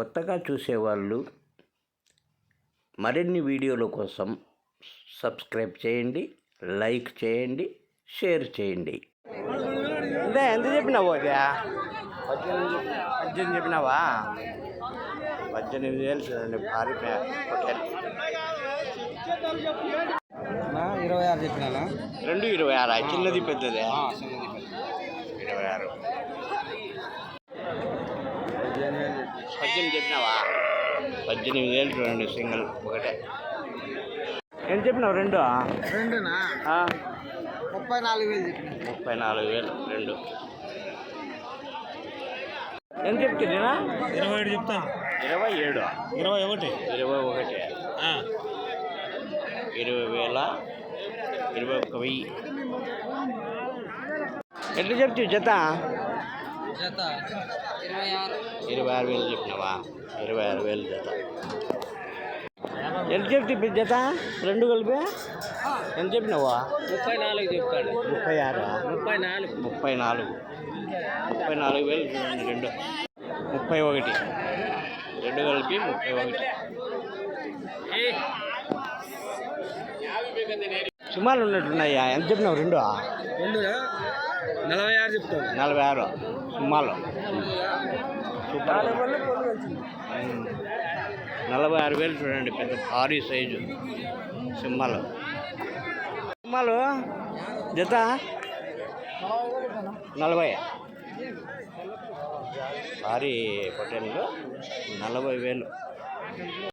కొత్తగా చూసేవాళ్ళు మరిన్ని వీడియోల కోసం సబ్స్క్రైబ్ చేయండి లైక్ చేయండి షేర్ చేయండి. అదే ఎంత చెప్పినావు అదే? పద్దెనిమిది చెప్పినావా? పద్దెనిమిది వేలు చూడండి భారీ. ఇరవై ఆరు చెప్పినా రెండు ఇరవై ఆరు? చిన్నది పెద్దదే. ఇరవై ఆరు. పద్దెనిమిది చెప్పినావా? పద్దెనిమిది వేలు చూడండి సింగిల్. ఒకటే. ఎంత చెప్పినావు? రెండు? రెండునా? ఆ, ముప్పై నాలుగు వేలు చెప్పిన. ముప్పై నాలుగు వేలు రెండు. ఎంత చెప్తుందేనా ఇరవై ఏడు చెప్తాను ఇరవై ఏడు. ఇరవై ఒకటి. ఇరవై ఒకటి. ఇరవై వేల ఇరవై ఒక్క వెయ్యి. ఎట్లా చెప్తావు జత? జత. ఇరవై ఆరు వేలు చెప్పినావా? ఇరవై ఆరు వేలు జత. ఎంత చెప్తే జత? రెండు కలిపి? ఎంత చెప్పినావా? ముప్పై నాలుగు చెప్తాడు. ముప్పై ఆరు? ముప్పై నాలుగు. ముప్పై నాలుగు. ముప్పై నాలుగు వేలు చూడండి రెండు. ముప్పై ఒకటి. రెండు కలిపి ముప్పై ఒకటి. సుమారు ఉన్నట్టున్నాయా? ఎంత చెప్పినావు? రెండు రెండు నలభై ఆరు చెప్తాను నలభై ఆరు. సుమాలు నలభై ఆరు వేలు చూడండి పెద్ద భారీ సైజు సింహాలు సింహాలు జత నలభై. భారీ పొటెన్లు నలభై వేలు.